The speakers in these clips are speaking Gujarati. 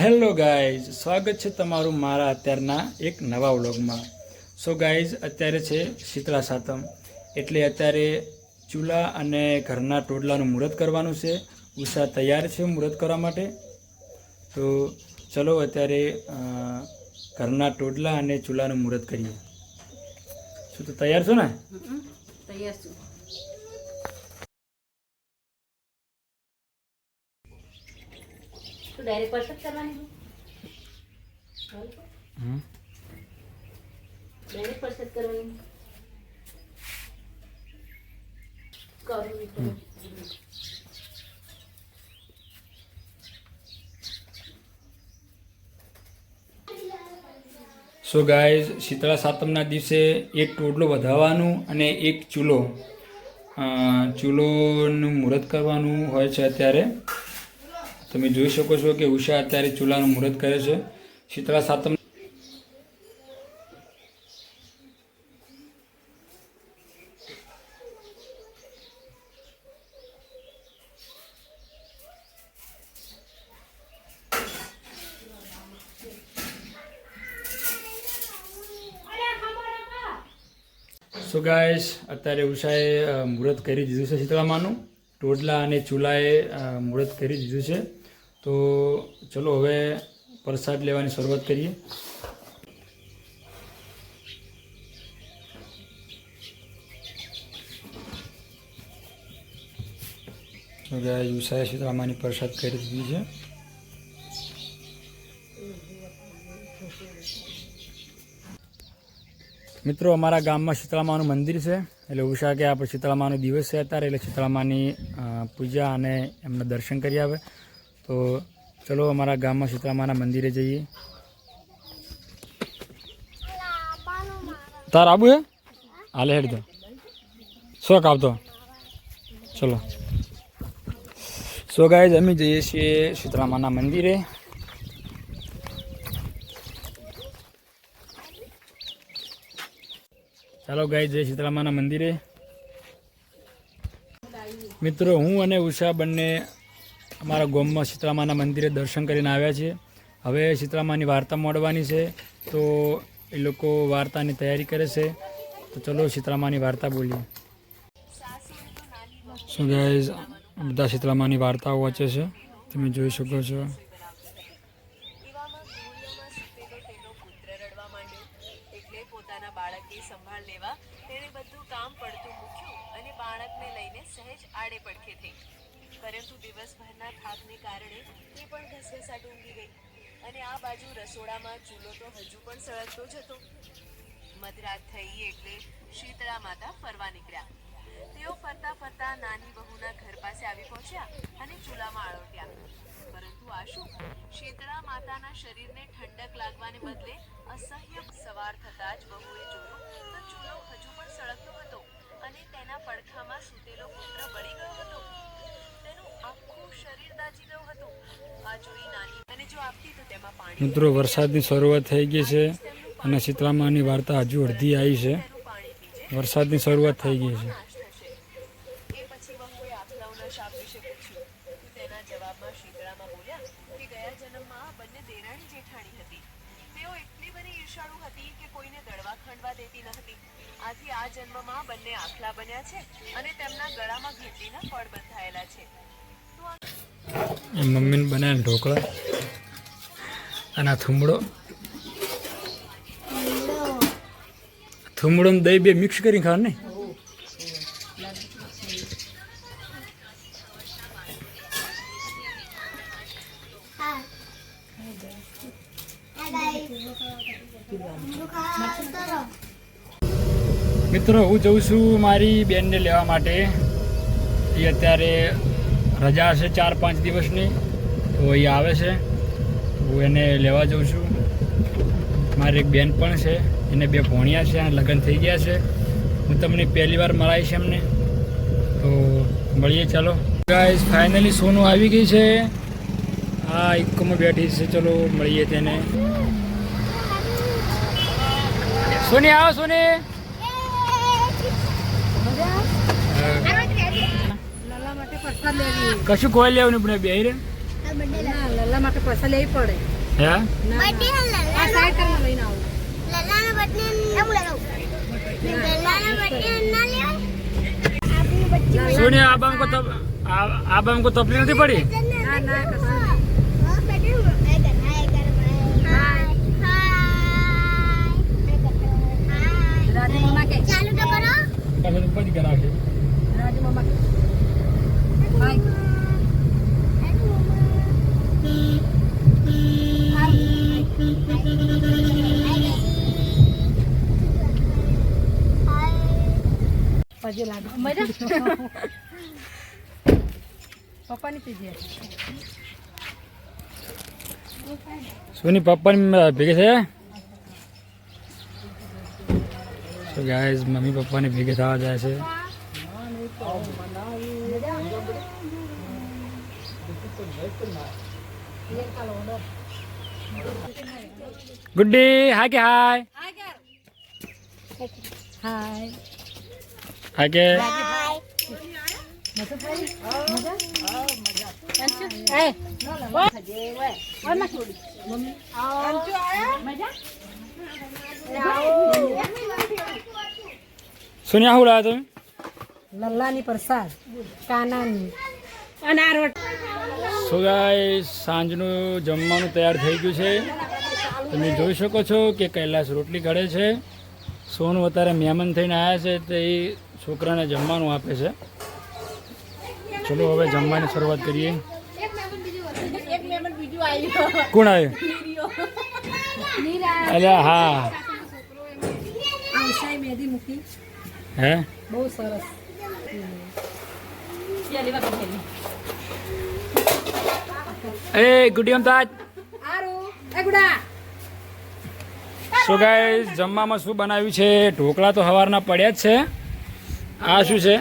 હેલો ગાઈઝ, સ્વાગત છે તમારું મારા અત્યારના એક નવા વ્લોગમાં. સો ગાઈઝ, અત્યારે છે શીતળા સાતમ. એટલે અત્યારે ચૂલા અને ઘરના ટોડલાનું મુહૂર્ત કરવાનું છે. ઉષા તૈયાર છે મુહૂર્ત કરવા માટે. તો ચલો અત્યારે ઘરના ટોડલા અને ચૂલાનું મુહૂર્ત કરીએ. શું તો તૈયાર છો ને? તૈયાર છું. ડાયરેક્ટ પરસેટ કરવાની હમ. ડાયરેક્ટ પરસેટ કરવાની. કરું સો ગાઈઝ શીતળા સાતમના દિવસે એક ટોટલો વધાવવાનું અને એક ચૂલો. અ, ચૂલોનું મુહૂર્ત કરવાનું હોય છે અત્યારે. તમે જોઈ શકો છો કે ઉષા અત્યારે ચૂલાનું મુહૂર્ત કરે છે. શીતળા સાતમ સો ગાઈસ અત્યારે ઉષાએ મુહૂર્ત કરી દીધું છે શીતળામાનું ટોડલા અને ચૂલાએ મુહૂર્ત કરી દીધું છે. તો ચલો હવે પ્રસાદ લેવાની શરૂઆત કરીએ. ગાઈસ ઉષાએ શીતળામાની પ્રસાદ કરી દીધી છે. મિત્રો, અમારા ગામમાં શીતળામાનું મંદિર છે. એટલે ઉષા કે આપણે શીતળામાનો દિવસ છે અત્યારે, એટલે શીતળામાની પૂજા અને એમના દર્શન કરી આવે. તો ચલો અમારા ગામમાં શીતળામાના મંદિરે જઈએ. તાર આબુ હે? હાલે હેડ તો શોખ આવતો ચલો. સો ગાય અમે જઈએ છીએ શીતળામાના મંદિરે. ચાલો ગાય જય શીતળામાના મંદિરે. મિત્રો, હું અને ઉષા બંને અમારા ગામમાં શીતળામાના મંદિરે દર્શન કરીને આવ્યા છીએ. હવે શીતળામાની વાર્તા મોડવાની છે, તો એ લોકો વાર્તાની તૈયારી કરે છે. તો ચલો શીતળામાની વાર્તા બોલીએ. શું ગાઈઝ બધા શીતળામાની વાર્તાઓ વાંચે છે. તમે જોઈ શકો છો. સંભાળ લેવા તેણે બધું કામ પડતું મૂક્યું અને બાળકને લઈને સહેજ આડે પડખે થઈ પરંતુ દિવસભરના થાકને કારણે તે પણ ઘસઘસાટ ઊંઘી ગઈ અને આ બાજુ રસોડામાં ચૂલો તો હજુ પણ સળગતો જ હતો. મધરાત થઈ એટલે શીતળા માતા ફરવા નીકળ્યા. તેઓ ફરતા ફરતા નાની બહુના ઘર પાસે આવી પહોંચ્યા અને ચૂલામાં આળોટ્યા. પરંતુ આ શું શીતળા માતાના શરીરને ઠંડક લાગવાને બદલે અસહ્ય સવાર થતા જ બહુએ જોયું તો ચૂલો હજુ પણ સળગતો હતો અને તેના પડખામાં સૂતેલો પુત્ર બળી ગયો હતો તેનું આખું શરીર દાજી ગયું હતું આ જોઈ નાની અને જો આપતી તો તેમાં પાણી મિત્રો વરસાદની શરૂઆત થઈ ગઈ છે અને શીતળામાની વાર્તા હજુ અડધી આવી છે. વરસાદની શરૂઆત થઈ ગઈ છે. નાશ એ પછી વહુએ આખલાઓના શાપ વિશે પૂછ્યું. તો તેના જવાબમાં શીતળામાં બોલ્યા કે ગયા જન્મમાં આ બંને દેરાણી જેઠાણી હતી. તેઓ એટલી બધી ઈર્ષાળુ હતી કે કોઈને દળવા ખંડવા દેતી ન હતી. આથી આ જન્મમાં બંને આખલા બન્યા છે અને તેમના ગળામાં ઘંટીના ફળ બંધાયેલા છે. મમ્મીને બનાવેલ ઢોકળા અને આ થુમડો. થુમડો દહીં બે મિક્સ કરી ખાવ ને મિત્રો, હું જઉં છું મારી બેનને લેવા માટે. એ અત્યારે રજા હશે ચાર પાંચ દિવસની, તો એ આવે છે. હું એને લેવા જઉં છું. મારી એક બેન પણ છે, એને બે ભોણિયા છે અને લગ્ન થઈ ગયા છે. હું તમને પહેલી વાર મળાવીશ એમને. તો મળીએ, ચાલો. ગાઈસ ફાઇનલી સોનું આવી ગઈ છે. આ ઇકોમાં બેઠી છે, ચલો મળીએ તેને. સોની, આવો સોની. કશું કોઈ લેવું નહીં બે રે લલ્લા માટે પૈસા લેવી પડે. હે? આ સાઈડ તકલીફ નથી પડી? રાજુ મામા મજા પપ્પાની પીધી સોની પપ્પાની ભેગે છે તો ગાઈઝ મમ્મી પપ્પાને ભેગે થવા જાય છે. ગુડ્ડી હાય કે હાય હાય હાય કે સોનિયા શું લાવ્યા તમે લલ્લાની પ્રસાદ કાનાની અને આ રોટ સો ગાય સાંજનું જમવાનું તૈયાર થઈ ગયું છે. તમે જોઈ શકો છો કે કૈલાસ રોટલી ઘડે છે. સોનું અત્યારે મહેમાન થઈને આવ્યા છે તે એ છોકરાને જમવાનું આપે છે. ચલો હવે જમવાની શરૂઆત કરીએ. કોણ આવ્યું? અલ્યા હા. હે? બહુ સરસ. એ ગુડી અમદાજ આરું એ ગુડા સો ગાઈસ જમવામાં શું બનાવ્યું છે? ઢોકળા તો સવારના પડ્યા જ છે. આ શું છે?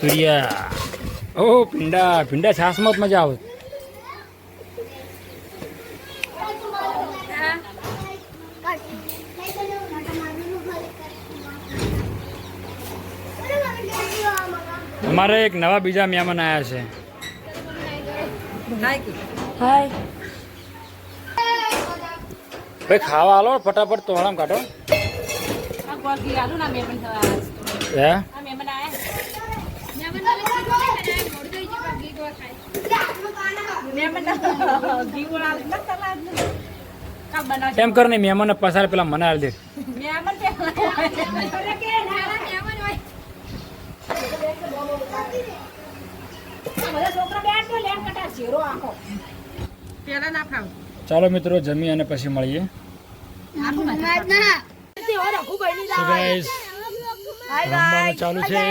તુરિયા. ઓહ ભીંડા. ભીંડા છાસમાં જ મજા આવે. અમારે એક નવા બીજા મહેમાન આવ્યા છે. હાય ભાઈ ખાવા આલો ફટાફટ તોળામ કાઢો. આ ગોળકી આલુ ના મેમન હે? આ મેમન આયા મેમન ઘી ગોળ આલુ. ના સલાદ કાલ બનાવશે એમ કર ને મહેમાનને પસાર પેલા મને આલી દે. મેમન કે કે નાના મેમન હોય બધા છોકરા બેઠ તો કટા શેરો આખો. પેલા ના ખાવ ચાલો મિત્રો જમી અને પછી મળીએ. રમવાનું ચાલુ છે.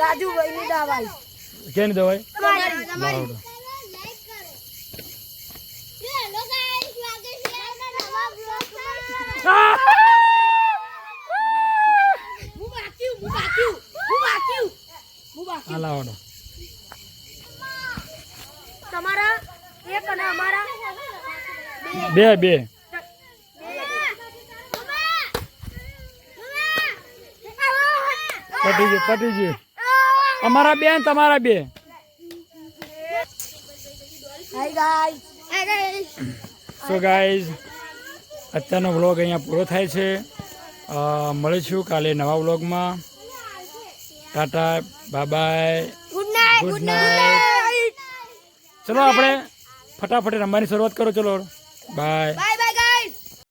રાજુભાઈ ની દવાઈ કેની દવાઈ? લાવડો. આ લાવડો તમારા એક અને અમારા બે બે. પટી ગયું પટી ગયું અમારા બે ને તમારા બે. સો ગાઈઝ અત્યારનો વ્લોગ અહીંયા પૂરો થાય છે. અ, મળીશું કાલે નવા વ્લોગમાં tata bye good night good night ચલો આપણે ફટાફટ રમવાની શરૂઆત કરો ચલો. બાય. બાય